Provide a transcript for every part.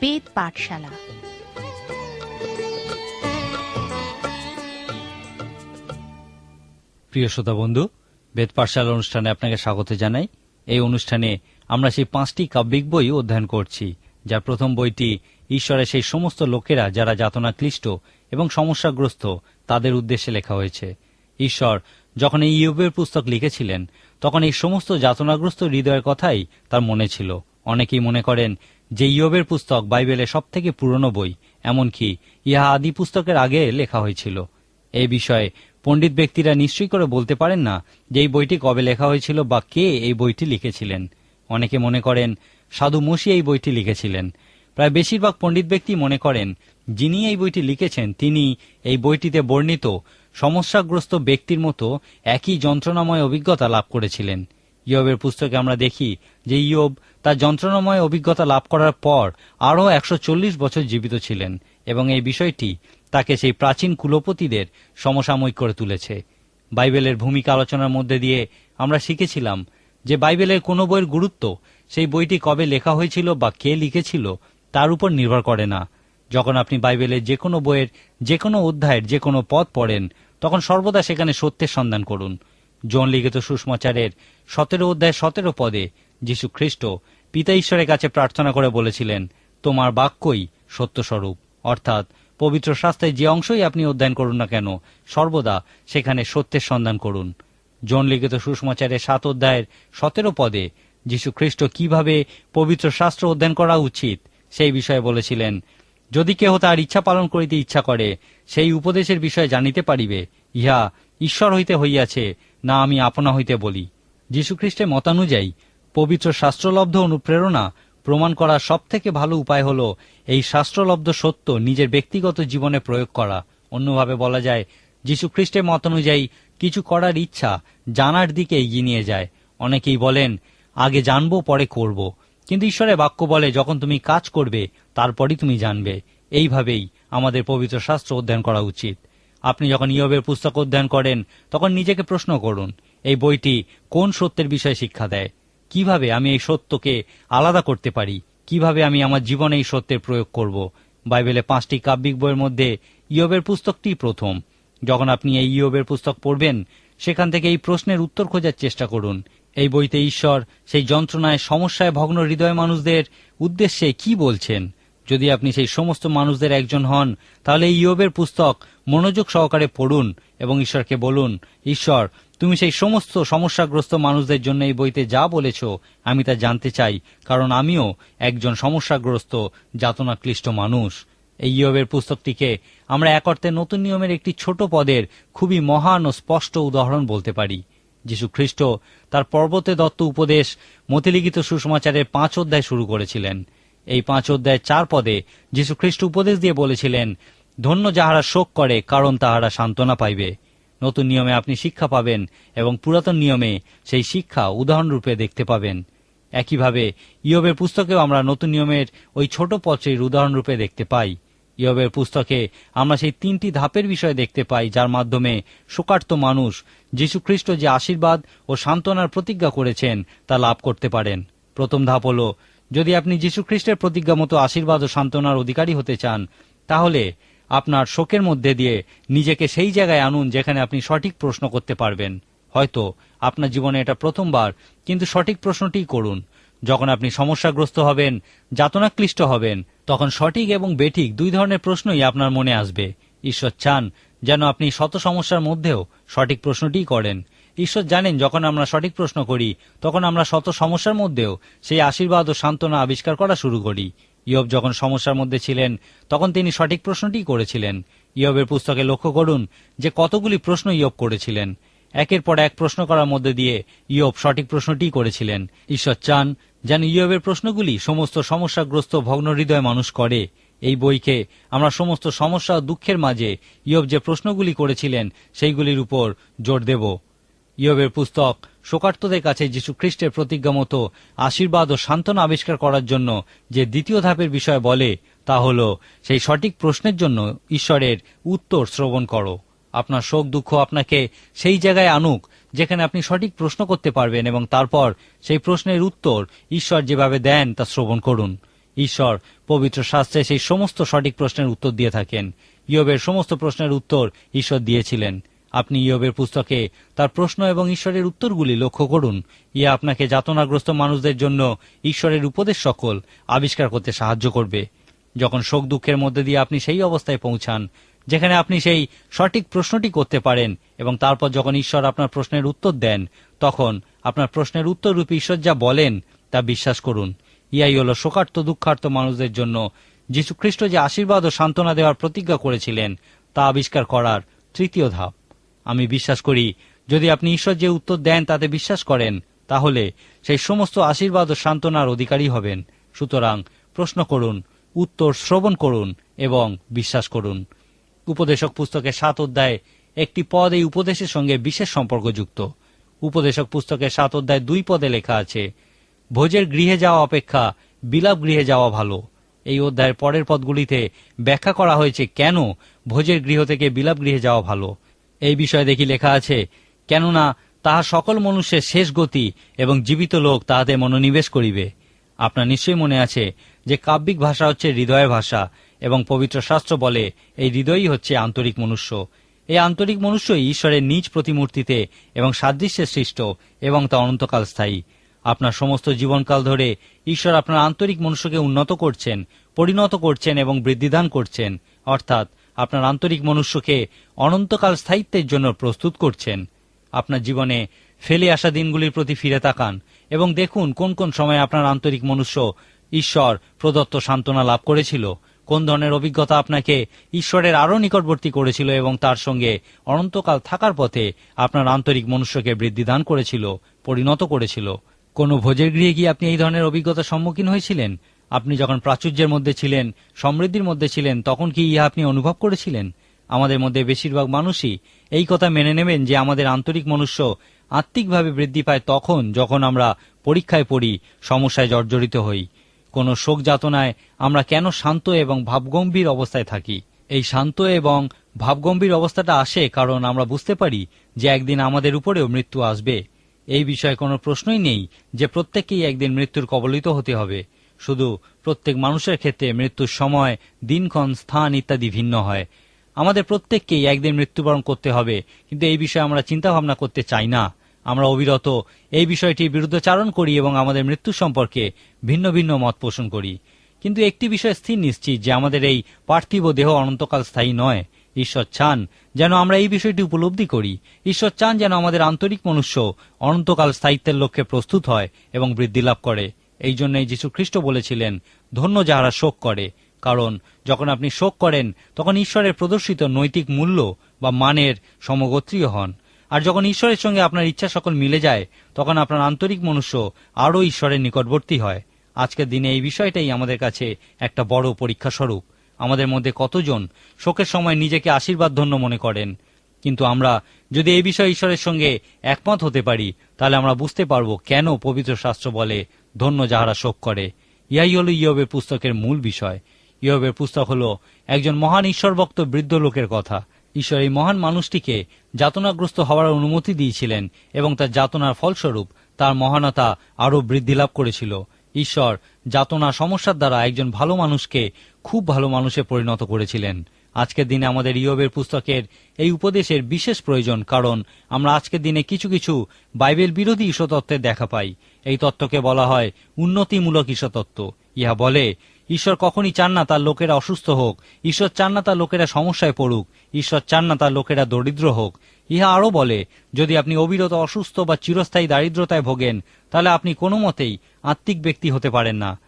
বেদ পাঠশালা। প্রিয় শ্রোতা বন্ধু, বেদ পাঠশালা অনুষ্ঠানে আপনাকে স্বাগত জানাই। এই অনুষ্ঠানে আমরা সেই পাঁচটি কাব্যিক বই অধ্যয়ন করছি, যার প্রথম বইটি ঈশ্বরের সেই সমস্ত লোকেরা যারা যাতনা ক্লিষ্ট এবং সমস্যাগ্রস্ত, তাদের উদ্দেশ্যে লেখা হয়েছে। ঈশ্বর যখন এই ইউবের পুস্তক লিখেছিলেন, তখন এই সমস্ত যাতনাগ্রস্ত হৃদয়ের কথাই তার মনে ছিল। অনেকেই মনে করেন যে ইয়বের পুস্তক বাইবেলের সব থেকে পুরনো বই, এমনকি ইহা আদি পুস্তকের আগে লেখা হয়েছিল। এই বিষয়ে পণ্ডিত ব্যক্তিরা নিশ্চয়ই করে বলতে পারেন না যে এই বইটি কবে লেখা হয়েছিল বা কে এই বইটি লিখেছিলেন। অনেকে মনে করেন, সাধু মুশি এই বইটি লিখেছিলেন। প্রায় বেশিরভাগ পণ্ডিত ব্যক্তি মনে করেন, যিনি এই বইটি লিখেছেন, তিনি এই বইটিতে বর্ণিত সমস্যাগ্রস্ত ব্যক্তির মতো একই যন্ত্রণাময় অভিজ্ঞতা লাভ করেছিলেন। ইয়বের পুস্তকে আমরা দেখি যে ইয়ব তার যন্ত্রণাময় অভিজ্ঞতা লাভ করার পর আরও একশো চল্লিশ বছর জীবিত ছিলেন এবং এই বিষয়টি তাকে সেই প্রাচীন কুলপতিদের সমসাময়িক করে তুলেছে। বাইবেলের ভূমিকা আলোচনার মধ্যে দিয়ে আমরা শিখেছিলাম যে বাইবেলের কোনো বইয়ের গুরুত্ব সেই বইটি কবে লেখা হয়েছিল বা কে লিখেছিল তার উপর নির্ভর করে না। যখন আপনি বাইবেলের যে কোনো বইয়ের যে কোনো অধ্যায়ের যে কোনো পদ পড়েন, তখন সর্বদা সেখানে সত্যের সন্ধান করুন। জন লিখিত সুষমাচারের সতেরো অধ্যায় সতেরো পদে যীশু খ্রিস্ট পিতা ঈশ্বরের কাছে প্রার্থনা করে বলেছিলেন, তোমার বাক্যই সত্যস্বরূপ। অর্থাৎ পবিত্র শাস্ত্রের যে অংশই আপনি অধ্যয়ন করুন না কেন, সর্বদা সেখানে সত্যের সন্ধান করুন। জন লিখিত সুষমাচারের সাত অধ্যায়ের সতেরো পদে যীশু খ্রিস্ট কীভাবে পবিত্র শাস্ত্র অধ্যয়ন করা উচিত, সেই বিষয়ে বলেছিলেন, যদি কেহ তার ইচ্ছা পালন করিতে ইচ্ছা করে, সেই উপদেশের বিষয়ে জানিতে পারিবে, ইহা ঈশ্বর হইতে হইয়াছে না আমি আপনা হইতে বলি। যীশুখ্রিস্টের মতানুযায়ী পবিত্র শাস্ত্রলব্ধ অনুপ্রেরণা প্রমাণ করার সবথেকে ভালো উপায় হল এই শাস্ত্রলব্ধ সত্য নিজের ব্যক্তিগত জীবনে প্রয়োগ করা। অন্যভাবে বলা যায়, যীশুখ্রিস্টের মত অনুযায়ী কিছু করার ইচ্ছা জানার দিকে এগিয়ে নিয়ে যায়। অনেকেই বলেন, আগে জানব, পরে করব। কিন্তু ঈশ্বরের বাক্য বলে, যখন তুমি কাজ করবে, তারপরই তুমি জানবে। এইভাবেই আমাদের পবিত্র শাস্ত্র অধ্যয়ন করা উচিত। আপনি যখন ইয়বের পুস্তক অধ্যয়ন করেন, তখন নিজেকে প্রশ্ন করুন, এই বইটি কোন সত্যের বিষয়ে শিক্ষা দেয়? কীভাবে আমি এই সত্যকে আলাদা করতে পারি? কীভাবে আমি আমার জীবনে এই সত্যের প্রয়োগ করব? বাইবেলে পাঁচটি কাব্যিক বইয়ের মধ্যে ইয়বের পুস্তকটি প্রথম। যখন আপনি এই ইয়বের পুস্তক পড়বেন, সেখান থেকে এই প্রশ্নের উত্তর খোঁজার চেষ্টা করুন। এই বইতে ঈশ্বর সেই যন্ত্রণায়, সমস্যায় ভগ্ন হৃদয় মানুষদের উদ্দেশ্যে কি বলছেন? যদি আপনি সেই সমস্ত মানুষদের একজন হন, তাহলে ইয়বের পুস্তক মনোযোগ সহকারে পড়ুন এবং ঈশ্বরকে বলুন, ঈশ্বর, তুমি সেই সমস্ত সমস্যাগ্রস্ত মানুষদের জন্য এই বইতে যা বলেছ, আমি তা জানতে চাই, কারণ আমিও একজন সমস্যাগ্রস্ত, যাতনাক্লিষ্ট মানুষ। এই ইয়বের পুস্তকটিকে আমরা এক অর্থে নতুন নিয়মের একটি ছোট পদের খুবই মহান ও স্পষ্ট উদাহরণ বলতে পারি। যীশু খ্রিস্ট তার পর্বতে দত্ত উপদেশ মতিলিখিত সুসমাচারের পাঁচ অধ্যায় শুরু করেছিলেন। এই পাঁচ অধ্যায় চার পদে যীশু খ্রিস্ট উপদেশ দিয়ে বলেছিলেন, ধন্য যাহারা শোক করে, কারণ তাহারা সান্ত্বনা পাইবে। নতুন নিয়মে আপনি শিক্ষা পাবেন এবং পুরাতন নিয়মে সেই শিক্ষা উদাহরণরূপে দেখতে পাবেন। একইভাবে, ইয়বের পুস্তকেও আমরা নতুন নিয়মের ওই ছোট পত্রের উদাহরণরূপে দেখতে পাই। ইয়বের পুস্তকে আমরা সেই তিনটি ধাপের বিষয় দেখতে পাই, যার মাধ্যমে শোকার্ত মানুষ যীশুখ্রিস্ট যে আশীর্বাদ ও সান্ত্বনার প্রতিজ্ঞা করেছেন তা লাভ করতে পারেন। প্রথম ধাপ হল যদি আপনি যীশুখ্রিস্টের প্রতিজ্ঞা মতো আশীর্বাদ ও সান্ত্বনার অধিকারী হতে চান, তাহলে আপনার শোকের মধ্যে দিয়ে নিজেকে সেই জায়গায় আনুন যেখানে আপনি সঠিক প্রশ্ন করতে পারবেন। হয়তো আপনার জীবনে এটা প্রথমবার, কিন্তু সঠিক প্রশ্নটিই করুন। যখন আপনি সমস্যাগ্রস্ত হবেন, যাতনাক্লিষ্ট হবেন, তখন সঠিক এবং বেঠিক দুই ধরনের প্রশ্নই আপনার মনে আসবে। ঈশ্বর চান যেন আপনি শত সমস্যার মধ্যেও সঠিক প্রশ্নটিই করেন। ঈশ্বর জানেন যখন আমরা সঠিক প্রশ্ন করি, তখন আমরা শত সমস্যার মধ্যেও সেই আশীর্বাদ ও সান্ত্বনা আবিষ্কার করা শুরু করি। ইয়ব যখন সমস্যার মধ্যে ছিলেন, তখন তিনি সঠিক প্রশ্নটিই করেছিলেন। ইয়বের পুস্তকে লক্ষ্য করুন যে কতগুলি প্রশ্ন ইয়ব করেছিলেন। একের পর এক প্রশ্ন করার মধ্যে দিয়ে ইয়ব সঠিক প্রশ্নটিই করেছিলেন। ঈশ্বর চান যেন ইয়বের প্রশ্নগুলি সমস্ত সমস্যাগ্রস্ত ভগ্ন হৃদয় মানুষ করে। এই বইকে আমরা সমস্ত সমস্যা ও দুঃখের মাঝে ইয়ব যে প্রশ্নগুলি করেছিলেন, সেইগুলির উপর জোর দেব। ইয়বের পুস্তক, শোকার্তদের কাছে যীশু খ্রিস্টের প্রতিজ্ঞা মতো আশীর্বাদ ও সান্ত্বনা আবিষ্কার করার জন্য যে দ্বিতীয় ধাপের বিষয় বলে, তা হল, সেই সঠিক প্রশ্নের জন্য ঈশ্বরের উত্তর শ্রবণ করো। আপনার শোক, দুঃখ আপনাকে সেই জায়গায় আনুক যেখানে আপনি সঠিক প্রশ্ন করতে পারবেন এবং তারপর সেই প্রশ্নের উত্তর ঈশ্বর যেভাবে দেন তা শ্রবণ করুন। ঈশ্বর পবিত্র শাস্ত্রে সেই সমস্ত সঠিক প্রশ্নের উত্তর দিয়ে থাকেন। ইয়বের সমস্ত প্রশ্নের উত্তর ঈশ্বর দিয়েছিলেন। আপনি ইয়বের পুস্তকে তার প্রশ্ন এবং ঈশ্বরের উত্তরগুলি লক্ষ্য করুন। ইয়ে আপনাকে যাতনাগ্রস্ত মানুষদের জন্য ঈশ্বরের উপদেশ সকল আবিষ্কার করতে সাহায্য করবে। যখন শোক দুঃখের মধ্যে দিয়ে আপনি সেই অবস্থায় পৌঁছান, যেখানে আপনি সেই সঠিক প্রশ্নটি করতে পারেন এবং তারপর যখন ঈশ্বর আপনার প্রশ্নের উত্তর দেন, তখন আপনার প্রশ্নের উত্তররূপী ঈশ্বর যা বলেন তা বিশ্বাস করুন। ইয়াই হল শোকার্ত, দুঃখার্ত মানুষদের জন্য যীশু খ্রিস্ট যে আশীর্বাদ ও সান্ত্বনা দেওয়ার প্রতিজ্ঞা করেছিলেন, তা আবিষ্কার করার তৃতীয় ধাপ। আমি বিশ্বাস করি, যদি আপনি ঈশ্বর যে উত্তর দেন তাতে বিশ্বাস করেন, তাহলে সেই সমস্ত আশীর্বাদ ও সান্ত্বনার অধিকারী হবেন। সুতরাং প্রশ্ন করুন, উত্তর শ্রবণ করুন এবং বিশ্বাস করুন। উপদেশক পুস্তকের সাত অধ্যায় একটি পদ এই উপদেশের সঙ্গে বিশেষ সম্পর্কযুক্ত। উপদেশক পুস্তকের সাত অধ্যায় দুই পদে লেখা আছে, ভোজের গৃহে যাওয়া অপেক্ষা, বিলাপ গৃহে যাওয়া ভালো। এই অধ্যায়ের পরের পদগুলিতে ব্যাখ্যা করা হয়েছে, কেন ভোজের গৃহ থেকে বিলাপ গৃহে যাওয়া ভালো? এই বিষয়ে দেখি লেখা আছে, কেননা তাহা সকল মনুষ্যের শেষ গতি এবং জীবিত লোক তাহাতে মনোনিবেশ করিবে। আপনার নিশ্চয়ই মনে আছে যে কাব্যিক ভাষা হচ্ছে হৃদয়ের ভাষা এবং পবিত্র শাস্ত্র বলে এই হৃদয়ই হচ্ছে আন্তরিক মনুষ্য। এই আন্তরিক মনুষ্যই ঈশ্বরের নিজ প্রতিমূর্তিতে এবং সাদৃশ্যে সৃষ্ট এবং তা অনন্তকাল স্থায়ী। আপনার সমস্ত জীবনকাল ধরে ঈশ্বর আপনার আন্তরিক মনুষ্যকে উন্নত করছেন, পরিণত করছেন এবং বৃদ্ধিদান করছেন। অর্থাৎ আপনার আন্তরিক মনুষ্যকে অনন্তকাল স্থায়িত্বের জন্য প্রস্তুত করছেন। আপনার জীবনে ফেলে আসা দিনগুলির প্রতি ফিরে তাকান এবং দেখুন কোন কোন সময় আপনার আন্তরিক মনুষ্য ঈশ্বর প্রদত্ত সান্ত্বনা লাভ করেছিল, কোন ধরনের অভিজ্ঞতা আপনাকে ঈশ্বরের আরও নিকটবর্তী করেছিল এবং তার সঙ্গে অনন্তকাল থাকার পথে আপনার আন্তরিক মনুষ্যকে বৃদ্ধিদান করেছিল, পরিণত করেছিল। কোন ভোজের গৃহে গিয়ে আপনি এই ধরনের অভিজ্ঞতার সম্মুখীন হয়েছিলেন? আপনি যখন প্রাচুর্যের মধ্যে ছিলেন, সমৃদ্ধির মধ্যে ছিলেন, তখন কি ইহা আপনি অনুভব করেছিলেন? আমাদের মধ্যে বেশিরভাগ মানুষই এই কথা মেনে নেবেন যে আমাদের আন্তরিক মনুষ্য আত্মিকভাবে বৃদ্ধি পায় তখন যখন আমরা পরীক্ষায় পড়ি, সমস্যায় জর্জরিত হই। কোনো শোক যাতনায় আমরা কেন শান্ত এবং ভাবগম্ভীর অবস্থায় থাকি? এই শান্ত এবং ভাবগম্ভীর অবস্থাটা আসে কারণ আমরা বুঝতে পারি যে একদিন আমাদের উপরেও মৃত্যু আসবে। এই বিষয়ে কোনো প্রশ্নই নেই যে প্রত্যেককেই একদিন মৃত্যুর কবলিত হতে হবে। শুধু প্রত্যেক মানুষের ক্ষেত্রে মৃত্যুর সময় দিনক্ষণ স্থান ইত্যাদি ভিন্ন হয়। আমাদের প্রত্যেককেই একদিন মৃত্যুবরণ করতে হবে, কিন্তু এই বিষয়ে আমরা চিন্তা ভাবনা করতে চাই না। আমরা অবিরত এই বিষয়টির বিরুদ্ধচারণ করি এবং আমাদের মৃত্যু সম্পর্কে ভিন্ন ভিন্ন মত পোষণ করি। কিন্তু একটি বিষয় স্থির নিশ্চিত যে আমাদের এই পার্থিব দেহ অনন্তকাল স্থায়ী নয়। ঈশ্বর চান যেন আমরা এই বিষয়টি উপলব্ধি করি। ঈশ্বর চান যেন আমাদের আন্তরিক মনুষ্য অনন্তকাল স্থায়িত্বের লক্ষ্যে প্রস্তুত হয় এবং বৃদ্ধি লাভ করে। এই জন্যই যীশু খ্রিস্ট বলেছিলেন, ধন্য যাহারা শোক করে। কারণ, যখন আপনি শোক করেন, তখন ঈশ্বরের প্রদর্শিত নৈতিক মূল্য বা মানের সমগোত্রীয় হন। আর যখন ঈশ্বরের সঙ্গে আপনার ইচ্ছা সকল মিলে যায়, তখন আপনার আন্তরিক মনুষ্য আরও ঈশ্বরের নিকটবর্তী হয়। আজকের দিনে এই বিষয়টাই আমাদের কাছে একটা বড় পরীক্ষা স্বরূপ আমাদের মধ্যে কতজন শোকের সময় নিজেকে আশীর্বাদ ধন্য মনে করেন? কিন্তু আমরা যদি এই বিষয়ে ঈশ্বরের সঙ্গে একমত হতে পারি, তাহলে আমরা বুঝতে পারব কেন পবিত্র শাস্ত্র বলে ধন্য যাহারা শোক করে। ইহাই হল ইয়বের পুস্তকের মূল বিষয়। ইয়বের পুস্তক হল একজন মহান ঈশ্বরভক্ত বৃদ্ধ লোকের কথা। ঈশ্বর এই মহান মানুষটিকে যাতনাগ্রস্ত হওয়ার অনুমতি দিয়েছিলেন এবং তার যাতনার ফলস্বরূপ তার মহানতা আরও বৃদ্ধি লাভ করেছিল। ঈশ্বর যাতনা সমস্যার দ্বারা একজন ভালো মানুষকে খুব ভালো মানুষে পরিণত করেছিলেন। আজকের দিনে আমাদের ইয়বের পুস্তকের এই উপদেশের বিশেষ প্রয়োজন, কারণ আমরা আজকের দিনে কিছু কিছু বাইবেল বিরোধী ঈশ্বতত্ত্বের দেখা পাই। এই তত্ত্বকে বলা হয় উন্নতিমূলক ঈশ্বতত্ত্ব ইহা বলে, ঈশ্বর কখনই চান না তার লোকেরা অসুস্থ হোক, ঈশ্বর চান না তার লোকেরা সমস্যায় পড়ুক, ঈশ্বর চান না তার লোকেরা দরিদ্র হোক। ইহা আরও বলে, যদি আপনি অবিরত অসুস্থ বা চিরস্থায়ী দারিদ্রতায় ভোগেন, তাহলে আপনি কোনো মতেই আত্মিক ব্যক্তি হতে পারেন না।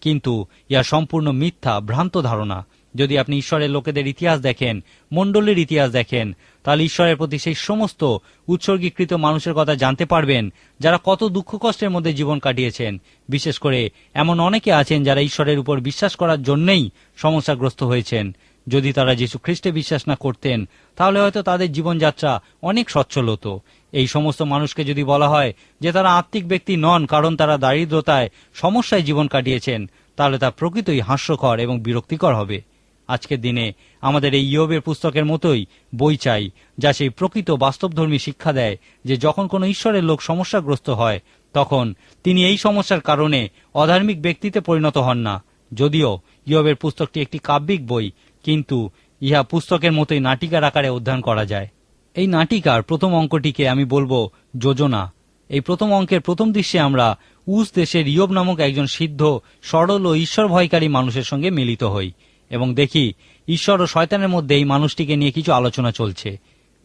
কিন্তু ইহা সম্পূর্ণ মিথ্যা, ভ্রান্ত ধারণা। যদি আপনি ঈশ্বরের লোকেদের ইতিহাস দেখেন, মণ্ডলীর ইতিহাস দেখেন, তাহলে ঈশ্বরের প্রতি সেই সমস্ত উৎসর্গীকৃত মানুষের কথা জানতে পারবেন, যারা কত দুঃখ কষ্টের মধ্যে জীবন কাটিয়েছেন। বিশেষ করে এমন অনেকে আছেন যারা ঈশ্বরের উপর বিশ্বাস করার জন্যই সমস্যাগ্রস্ত হয়েছেন। যদি তারা যীশু খ্রিস্টে বিশ্বাস না করতেন, তাহলে হয়তো তাদের জীবনযাত্রা অনেক সচ্ছল হতো। এই সমস্ত মানুষকে যদি বলা হয় যে তারা আত্মিক ব্যক্তি নন, কারণ তারা দারিদ্রতায় সমস্যায় জীবন কাটিয়েছেন, তাহলে তা প্রকৃতই হাস্যকর এবং বিরক্তিকর হবে। আজকের দিনে আমাদের এই ইয়বের পুস্তকের মতোই বই চাই, যা সেই প্রকৃত বাস্তবধর্মী শিক্ষা দেয় যে যখন কোনো ঈশ্বরের লোক সমস্যাগ্রস্ত হয়, তখন তিনি এই সমস্যার কারণে অধার্মিক ব্যক্তিতে পরিণত হন না। যদিও ইয়বের পুস্তকটি একটি কাব্যিক বই, কিন্তু ইহা পুস্তকের মতোই নাটিকার আকারে অধ্যয়ন করা যায়। এই নাটিকার প্রথম অঙ্কটিকে আমি বলব যোজনা। এই প্রথম অঙ্কের প্রথম দৃশ্যে আমরা উস দেশের ইয়ব নামক একজন সিদ্ধ, সরল ও ঈশ্বর ভয়কারী মানুষের সঙ্গে মিলিত হই। এবং দেখি ঈশ্বর ও শয়তানের মধ্যে এই মানুষটিকে নিয়ে কিছু আলোচনা চলছে।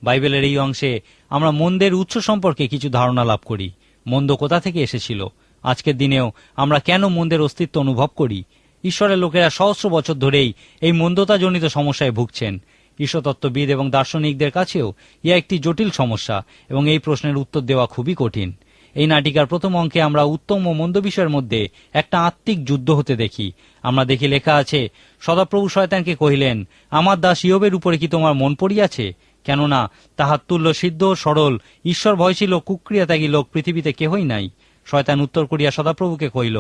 বাইবেলের এই অংশে আমরা মন্দের উৎস সম্পর্কে কিছু ধারণা লাভ করি। মন্দ কোথা থেকে এসেছিল? আজকের দিনেও আমরা কেন মন্দের অস্তিত্ব অনুভব করি? ঈশ্বরের লোকেরা সহস্র বছর ধরেই এই মন্দতাজনিত সমস্যায় ভুগছেন। ঈশ্বরতত্ত্ববিদ এবং দার্শনিকদের কাছেও ইয়া একটি জটিল সমস্যা এবং এই প্রশ্নের উত্তর দেওয়া খুবই কঠিন। এই নাটিকার প্রথম অঙ্কে আমরা উত্তম ও মন্দ বিষয়ের মধ্যে একটা আত্মিক যুদ্ধ হতে দেখি। আমরা দেখি লেখা আছে, সদাপ্রভু শয়তানকে কহিলেন, আমার দাস ইয়বের উপরে কি তোমার মন পড়িয়াছে? কেননা তাহার তুল্য সিদ্ধ, সরল ঈশ্বর ভয়শীল কুক্রিয়া ত্যাগী লোক পৃথিবীতে কেহই নাই। শয়তান উত্তর করিয়া সদাপ্রভুকে কহিল,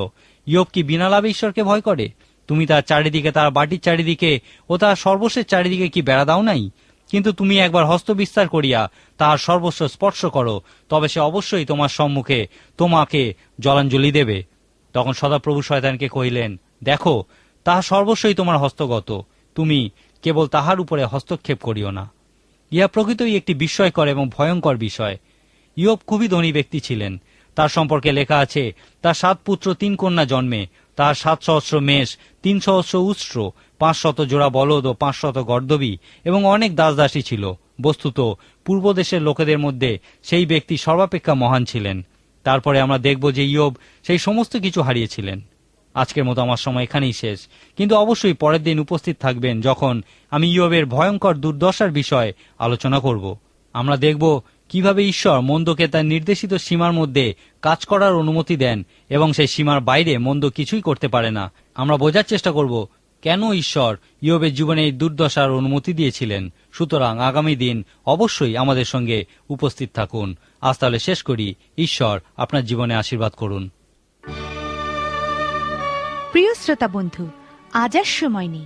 ইয়ব কি বিনা লাভে ঈশ্বরকে ভয় করে? তুমি তার চারিদিকে, তার বাটির চারিদিকে ও তার সর্বশেষ চারিদিকে কি বেড়া দাও নাই? কিন্তু তুমি একবার হস্তবিস্তার করিয়া তাহার সর্বস্ব স্পর্শ করো, তবে সে অবশ্যই তোমার সম্মুখে তোমাকে জলাঞ্জলি দেবে। তখন সদাপ্রভু শয়তানকে কহিলেন, দেখো, তাহা সর্বস্বই তোমার হস্তগত। তুমি কেবল তাহার উপরে হস্তক্ষেপ করিও না। ইহা প্রকৃতই একটি বিস্ময়কর এবং ভয়ঙ্কর বিষয়। ইয়ব খুবই ধনী ব্যক্তি ছিলেন। তার সম্পর্কে লেখা আছে, তার সাত পুত্র, তিন কন্যা জন্মে তার সাত সহস্র মেষ, তিন সহস্র উষ্ট্র পাঁচ শত জোড়া বলদ ও পাঁচ শত গর্দবী এবং অনেক দাসদাসী ছিল। বস্তুত, পূর্ব দেশের লোকেদের মধ্যে সেই ব্যক্তি সর্বাপেক্ষা মহান ছিলেন। তারপরে আমরা দেখব যে ইয়ব সেই সমস্ত কিছু হারিয়েছিলেন। আজকের মতো আমার সময় এখানেই শেষ। কিন্তু অবশ্যই পরের দিন উপস্থিত থাকবেন যখন আমি ইয়বের ভয়ঙ্কর দুর্দশার বিষয়ে আলোচনা করব। আমরা দেখব কীভাবে ঈশ্বর মন্দকে তার নির্দেশিত সীমার মধ্যে কাজ করার অনুমতি দেন এবং সেই সীমার বাইরে মন্দ কিছুই করতে পারে না? আমরা বোঝার চেষ্টা করব, কেন ঈশ্বর ইয়বের জীবনে এই দুর্দশার অনুমতি দিয়েছিলেন? সুতরাং আগামী দিন অবশ্যই আমাদের সঙ্গে উপস্থিত থাকুন। আজ তাহলে শেষ করি। ঈশ্বর আপনার জীবনে আশীর্বাদ করুন। প্রিয় শ্রোতা বন্ধু, আজ আর সময় নেই।